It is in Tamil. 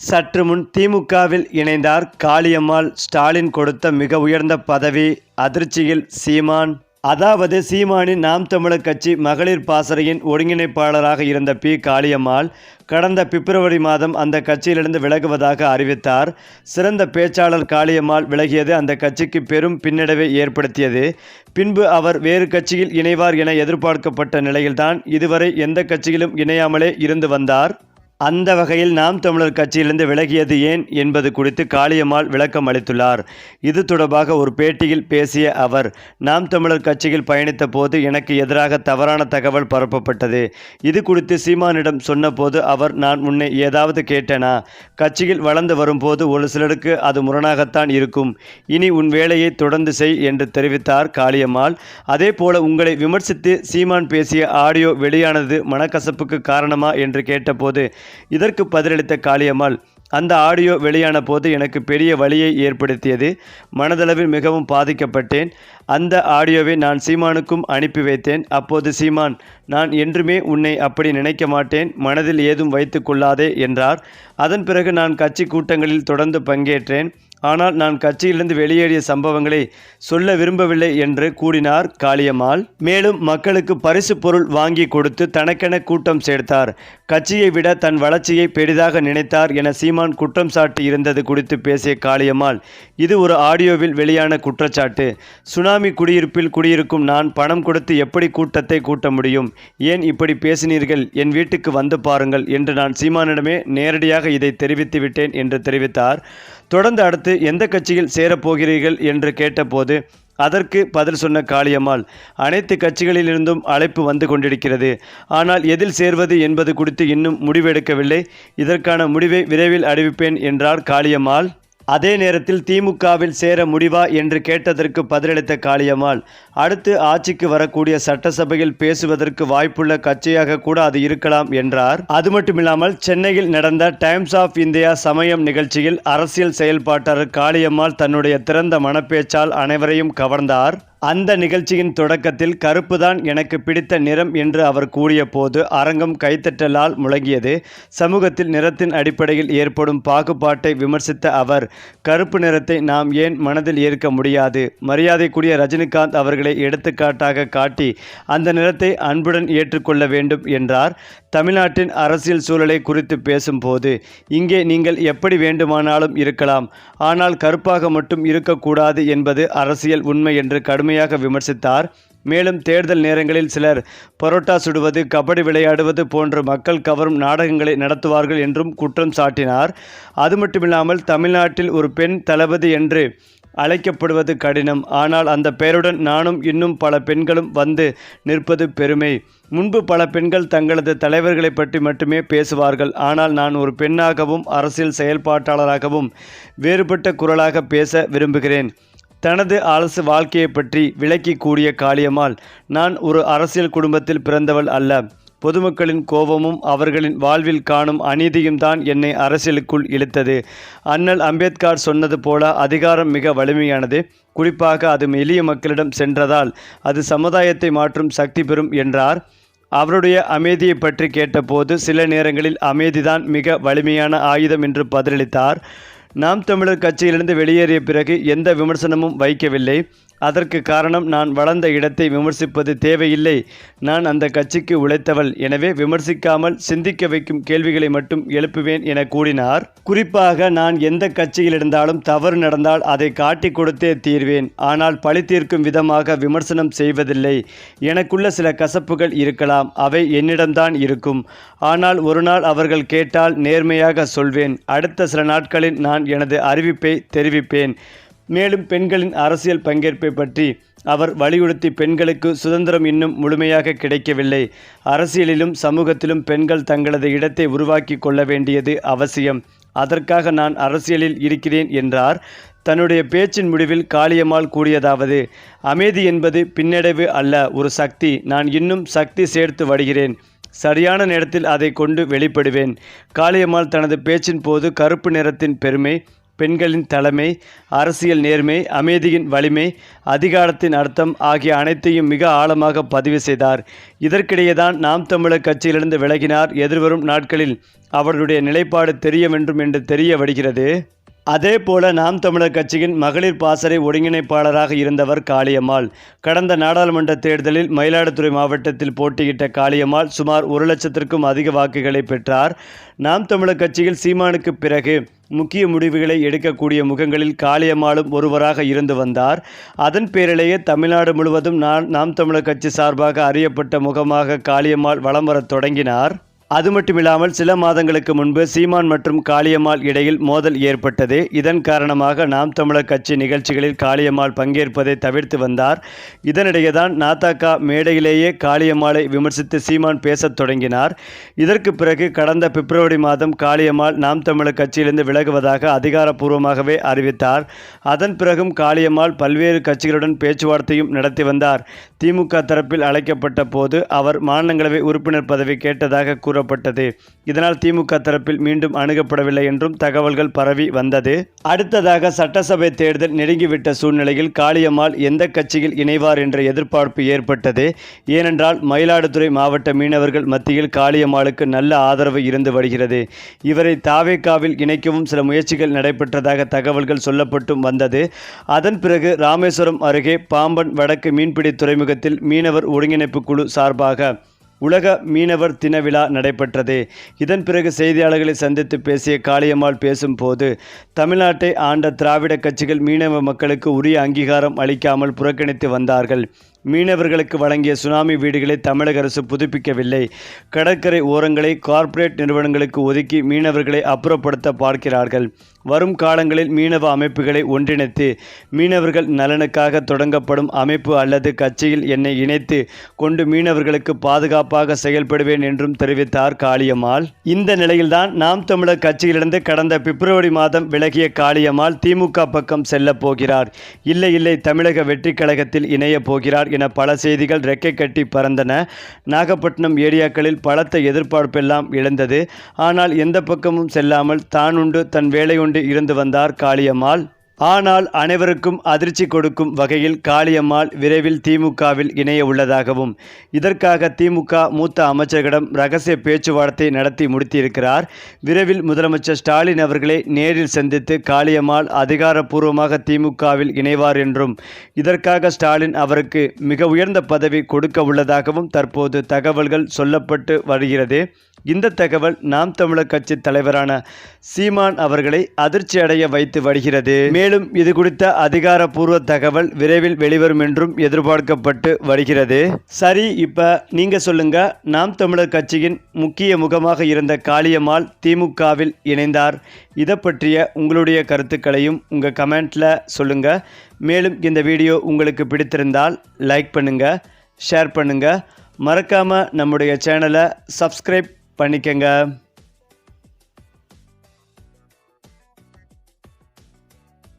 சற்று முன் திமுகவில் இணைந்தார் காளியம்மாள். ஸ்டாலின் கொடுத்த மிக உயர்ந்த பதவி அதிர்ச்சியில் சீமான். அதாவது சீமானின் நாம் தமிழர் கட்சி மகளிர் பாசறையின் ஒருங்கிணைப்பாளராக இருந்த பி. காளியம்மாள் கடந்த பிப்ரவரி மாதம் அந்த கட்சியிலிருந்து விலகுவதாக அறிவித்தார். சிறந்த பேச்சாளர் காளியம்மாள் விலகியது அந்த கட்சிக்கு பெரும் பின்னடைவை ஏற்படுத்தியது. பின்பு அவர் வேறு கட்சியில் இணைவார் என எதிர்பார்க்கப்பட்ட நிலையில்தான் இதுவரை எந்த கட்சியிலும் இணையாமலே இருந்து வந்தார். அந்த வகையில் நாம் தமிழர் கட்சியிலிருந்து விலகியது ஏன் என்பது குறித்து காளியம்மாள் விளக்கம் அளித்துள்ளார். இது தொடர்பாக ஒரு பேட்டியில் பேசிய அவர் நாம் தமிழர் கட்சியில் பயணித்த போது எனக்கு எதிராக தவறான தகவல் பரப்பப்பட்டது. இது குறித்து சீமானிடம் சொன்னபோது அவர் நான் உன்னை ஏதாவது கேட்டேனா? கட்சியில் வளர்ந்து வரும்போது ஒரு சிலருக்கு அது முரணாகத்தான் இருக்கும். இனி உன் வேலையை தொடர்ந்து செய் என்று தெரிவித்தார் காளியம்மாள். அதே போல உங்களை விமர்சித்து சீமான் பேசிய ஆடியோ வெளியானது மனக்கசப்புக்கு காரணமா என்று கேட்டபோது இதற்கு பதிலளித்த காளியம்மாள் அந்த ஆடியோ வெளியான போது எனக்கு பெரிய வலியை ஏற்படுத்தியது. மனதளவில் மிகவும் பாதிக்கப்பட்டேன். அந்த ஆடியோவை நான் சீமானுக்கும் அனுப்பி வைத்தேன். அப்போது சீமான் நான் என்றுமே உன்னை அப்படி நினைக்க மாட்டேன். மனதில் ஏதும் வைத்து கொள்ளாதே என்றார். அதன் பிறகு நான் கட்சி கூட்டங்களில் தொடர்ந்து பங்கேற்றேன். ஆனால் நான் கட்சியிலிருந்து வெளியேறிய சம்பவங்களை சொல்ல விரும்பவில்லை என்று கூறினார் காளியம்மாள். மேலும் மக்களுக்கு பரிசு பொருள் வாங்கி கொடுத்து தனக்கென கூட்டம் சேர்த்தார். கட்சியை விட தன் வளர்ச்சியை பெரிதாக நினைத்தார் என சீமான் குற்றம் சாட்டி இருந்தது குறித்து பேசிய காளியம்மாள். இது ஒரு ஆடியோவில் வெளியான குற்றச்சாட்டு. சுனாமி குடியிருப்பில் குடியிருக்கும் நான் பணம் கொடுத்து எப்படி கூட்டத்தை கூட்ட முடியும்? ஏன் இப்படி பேசினீர்கள்? என் வீட்டுக்கு வந்து பாருங்கள் என்று நான் சீமானிடமே நேரடியாக இதை தெரிவித்து விட்டேன் என்று தெரிவித்தார். தொடர்ந்து அடுத்து எந்த கட்சியில் சேரப்போகிறீர்கள் என்று கேட்டபோது அதற்கு பதில் சொன்ன காளியம்மாள் அனைத்து கட்சிகளிலிருந்தும் அழைப்பு வந்து கொண்டிருக்கிறது. ஆனால் எதில் சேர்வது என்பது குறித்து இன்னும் முடிவெடுக்கவில்லை. இதற்கான முடிவை விரைவில் அறிவிப்பேன் என்றார் காளியம்மாள். அதே நேரத்தில் திமுகவில் சேர முடிவா என்று கேட்டதற்கு பதிலளித்த காளியம்மாள் அடுத்து ஆட்சிக்கு வரக்கூடிய சட்டசபையில் பேசுவதற்கு வாய்ப்புள்ள கட்சியாக கூட அது இருக்கலாம் என்றார். அது மட்டுமில்லாமல் சென்னையில் நடந்த டைம்ஸ் ஆஃப் இந்தியா சமயம் நிகழ்ச்சியில் அரசியல் செயல்பாட்டாளர் காளியம்மாள் தன்னுடைய திறந்த மனப்பேச்சால் அனைவரையும் கவர்ந்தார். அந்த நிகழ்ச்சியின் தொடக்கத்தில் கருப்புதான் எனக்கு பிடித்த நிறம் என்று அவர் கூறிய போது அரங்கம் கைத்தட்டலால் முழங்கியது. சமூகத்தில் நிறத்தின் அடிப்படையில் ஏற்படும் பாகுபாட்டை விமர்சித்த அவர் கருப்பு நிறத்தை நாம் ஏன் மனதில் ஏற்க முடியாது மரியாதைக்குரிய ரஜினிகாந்த் அவர்களை எடுத்துக்காட்டாக காட்டி அந்த நிறத்தை அன்புடன் ஏற்றுக்கொள்ள வேண்டும் என்றார். தமிழ்நாட்டின் அரசியல் சூழலை குறித்து பேசும்போது இங்கே நீங்கள் எப்படி வேண்டுமானாலும் இருக்கலாம். ஆனால் கருப்பாக மட்டும் இருக்கக்கூடாது என்பது அரசியல் உண்மை என்று கடுமையாக விமர்சித்தார். மேலும் தேர்தல் நேரங்களில் சிலர் பரோட்டா சுடுவது கபடி விளையாடுவது போன்ற மக்கள் கவரும் நாடகங்களை நடத்துவார்கள் என்றும் குற்றம் சாட்டினார். அது மட்டுமில்லாமல் தமிழ்நாட்டில் ஒரு பெண் தளபதி என்று அழைக்கப்படுவது கடினம். ஆனால் அந்த பெயருடன் நானும் இன்னும் பல பெண்களும் வந்து நிற்பது பெருமை. முன்பு பல பெண்கள் தங்களது தலைவர்களை பற்றி மட்டுமே பேசுவார்கள். ஆனால் நான் ஒரு பெண்ணாகவும் அரசியல் செயல்பாட்டாளராகவும் வேறுபட்ட குரலாக பேச விரும்புகிறேன். தனது அரசு வாழ்க்கையை பற்றி விளக்கி கூடிய காளியம்மாள் நான் ஒரு அரசியல் குடும்பத்தில் பிறந்தவள் அல்ல. பொதுமக்களின் கோபமும் அவர்களின் வாழ்வில் காணும் அநீதியும் தான் என்னை அரசியலுக்குள் இழுத்தது. அண்ணல் அம்பேத்கர் சொன்னது போல அதிகாரம் மிக வலிமையானது. குறிப்பாக அது எளிய மக்களிடம் சென்றதால் அது சமுதாயத்தை மாற்றும் சக்தி பெறும் என்றார். அவருடைய அமைதியை பற்றி கேட்டபோது சில நேரங்களில் அமைதிதான் மிக வலிமையான ஆயுதம் என்று பதிலளித்தார். நாம் தமிழர் கட்சியிலிருந்து வெளியேறிய பிறகு எந்த விமர்சனமும் வைக்கவில்லை. அதற்கு காரணம் நான் வளர்ந்த இடத்தை விமர்சிப்பது தேவையில்லை. நான் அந்த கட்சிக்கு உழைத்தவள். எனவே விமர்சிக்காமல் சிந்திக்க வைக்கும் கேள்விகளை மட்டும் எழுப்புவேன் என கூறினார். குறிப்பாக நான் எந்த கட்சியில் இருந்தாலும் தவறு நடந்தால் அதை காட்டி கொடுத்தே தீர்வேன். ஆனால் பழி தீர்க்கும் விதமாக விமர்சனம் செய்வதில்லை. எனக்குள்ள சில கசப்புகள் இருக்கலாம். அவை என்னிடம்தான் இருக்கும். ஆனால் ஒரு நாள் அவர்கள் கேட்டால் நேர்மையாக சொல்வேன். அடுத்த சில நாட்களில் நான் எனது அறிவிப்பை தெரிவிப்பேன். மேலும் பெண்களின் அரசியல் பங்கேற்பை பற்றி அவர் வலியுறுத்தி பெண்களுக்கு சுதந்திரம் இன்னும் முழுமையாக கிடைக்கவில்லை. அரசியலிலும் சமூகத்திலும் பெண்கள் தங்களது இடத்தை உருவாக்கி கொள்ள வேண்டியது அவசியம். அதற்காக நான் அரசியலில் இருக்கிறேன் என்றார். தன்னுடைய பேச்சின் முடிவில் காளியம்மாள் கூறியதாவது அமைதி என்பது பின்னடைவு அல்ல ஒரு சக்தி. நான் இன்னும் சக்தி சேர்த்து வருகிறேன். சரியான நேரத்தில் அதை கொண்டு வெளிப்படுவேன். காளியம்மாள் தனது பேச்சின் போது கருப்பு நிறத்தின் பெருமை பெண்களின் தலைமை அரசியல் நேர்மை அமைதியின் வலிமை அதிகாரத்தின் அர்த்தம் ஆகிய அனைத்தையும் மிக ஆழமாக பதிவு செய்தார். இதற்கிடையேதான் நாம் தமிழர் கட்சியிலிருந்து விலகினார். எதிர்வரும் நாட்களில் அவர்களுடைய நிலைப்பாடு தெரிய வேண்டும் என்று தெரிய வருகிறது. அதே போல நாம் தமிழர் கட்சியின் மகளிர் பாசறை ஒருங்கிணைப்பாளராக இருந்தவர் காளியம்மாள். கடந்த நாடாளுமன்ற தேர்தலில் மயிலாடுதுறை மாவட்டத்தில் போட்டியிட்ட காளியம்மாள் சுமார் ஒரு லட்சத்திற்கும் அதிக வாக்குகளை பெற்றார். நாம் தமிழர் கட்சியில் சீமானுக்கு பிறகு முக்கிய முடிவுகளை எடுக்கக்கூடிய முகங்களில் காளியம்மாளும் ஒருவராக இருந்து வந்தார். அதன் பேரிலேயே தமிழ்நாடு முழுவதும் நான் நாம் தமிழர் கட்சி சார்பாக அறியப்பட்ட முகமாக காளியம்மாள் வலம் வரத் தொடங்கினார். அது மட்டுமில்லாமல் சில மாதங்களுக்கு முன்பு சீமான் மற்றும் காளியம்மாள் இடையில் மோதல் ஏற்பட்டது. இதன் காரணமாக நாம் தமிழர் கட்சி நிகழ்ச்சிகளில் காளியம்மாள் பங்கேற்பதை தவிர்த்து வந்தார். இதனிடையே தான் நாத்தாக்கா மேடையிலேயே காளியம்மாளை விமர்சித்து சீமான் பேசத் தொடங்கினார். இதற்கு பிறகு கடந்த பிப்ரவரி மாதம் காளியம்மாள் நாம் தமிழர் கட்சியிலிருந்து விலகுவதாக அதிகாரப்பூர்வமாகவே அறிவித்தார். அதன் பிறகும் காளியம்மாள் பல்வேறு கட்சிகளுடன் பேச்சுவார்த்தையும் நடத்தி வந்தார். திமுக தரப்பில் அழைக்கப்பட்ட போது அவர் மாநிலங்களவை உறுப்பினர் பதவி கேட்டதாக கூறப்பட்டது. இதனால் திமுக தரப்பில் மீண்டும் அணுகப்படவில்லை என்றும் தகவல்கள் பரவி வந்தது. அடுத்ததாக சட்டசபை தேர்தல் நெருங்கிவிட்ட சூழ்நிலையில் காளியம்மாள் எந்த கட்சியில் இணைவார் என்ற எதிர்பார்ப்பு ஏற்பட்டது. ஏனென்றால் மயிலாடுதுறை மாவட்ட மீனவர்கள் மத்தியில் காளியம்மாளுக்கு நல்ல ஆதரவு இருந்து வருகிறது. இவரை தாவேக்காவில் இணைக்கவும் சில முயற்சிகள் நடைபெற்றதாக தகவல்கள் சொல்லப்பட்டும் வந்தது. அதன் பிறகு ராமேஸ்வரம் அருகே பாம்பன் வடக்கு மீன்பிடி துறைமுகத்தில் மீனவர் ஒருங்கிணைப்பு குழு சார்பாக உலக மீனவர் தின விழா நடைபெற்றது. இதன் பிறகு செய்தியாளர்களை சந்தித்து பேசிய காளியம்மாள் பேசும்போது தமிழ்நாட்டை ஆண்ட திராவிட கட்சிகள் மீனவ மக்களுக்கு உரிய அங்கீகாரம் அளிக்காமல் புறக்கணித்து வந்தார்கள். மீனவர்களுக்கு வழங்கிய சுனாமி வீடுகளை தமிழக அரசு புதுப்பிக்கவில்லை. கடற்கரை ஓரங்களை கார்ப்பரேட் நிறுவனங்களுக்கு ஒதுக்கி மீனவர்களை அப்புறப்படுத்த பார்க்கிறார்கள். வரும் காலங்களில் மீனவ அமைப்புகளை ஒன்றிணைத்து மீனவர்கள் நலனுக்காக தொடங்கப்படும் அமைப்பு அல்லது கட்சியில் என்னை இணைத்து கொண்டு மீனவர்களுக்கு பாதுகாப்பாக செயல்படுவேன் என்றும் தெரிவித்தார் காளியம்மாள். இந்த நிலையில்தான் நாம் தமிழர் கட்சியிலிருந்து கடந்த பிப்ரவரி மாதம் விலகிய காளியம்மாள் திமுக பக்கம் செல்லப் போகிறார். இல்லை இல்லை தமிழக வெற்றிக் கழகத்தில் இணையப் போகிறார் என பல செய்திகள் ரெக்கை கட்டி பறந்தன. நாகப்பட்டினம் ஏரியாக்களில் பலத்த எதிர்பார்ப்பெல்லாம் இழந்தது ஆனால் எந்த பக்கமும் செல்லாமல் தானுண்டு தன் வேலையுண்டு இருந்து வந்தார் காளியம்மாள். ஆனால் அனைவருக்கும் அதிர்ச்சி கொடுக்கும் வகையில் காளியம்மாள் விரைவில் திமுகவில் இணைய உள்ளதாகவும் இதற்காக திமுக மூத்த அமைச்சர்களிடம் ரகசிய பேச்சுவார்த்தை நடத்தி முடித்திருக்கிறார். விரைவில் முதலமைச்சர் ஸ்டாலின் அவர்களை நேரில் சந்தித்து காளியம்மாள் அதிகாரப்பூர்வமாக திமுகவில் இணைவார் என்றும் இதற்காக ஸ்டாலின் அவருக்கு மிக உயர்ந்த பதவி கொடுக்க உள்ளதாகவும் தற்போது தகவல்கள் சொல்லப்பட்டு வருகிறது. இந்த தகவல் நாம் தமிழர் கட்சி தலைவரான சீமான் அவர்களை அதிர்ச்சி அடைய வைத்து வருகிறது. மேலும் இது குறித்த அதிகாரப்பூர்வ தகவல் விரைவில் வெளிவரும் என்றும் எதிர்பார்க்கப்பட்டு வருகிறது. சரி இப்போ நீங்கள் சொல்லுங்க. நாம் தமிழர் கட்சியின் முக்கிய முகமாக இருந்த காளியம்மாள் திமுகவில் இணைந்தார். இதை பற்றிய உங்களுடைய கருத்துக்களையும் உங்கள் கமெண்ட்டில் சொல்லுங்கள் மேலும் இந்த வீடியோ உங்களுக்கு பிடித்திருந்தால் லைக் பண்ணுங்கள் ஷேர் பண்ணுங்கள் மறக்காமல் நம்முடைய சேனலை சப்ஸ்கிரைப் பண்ணிக்கங்க.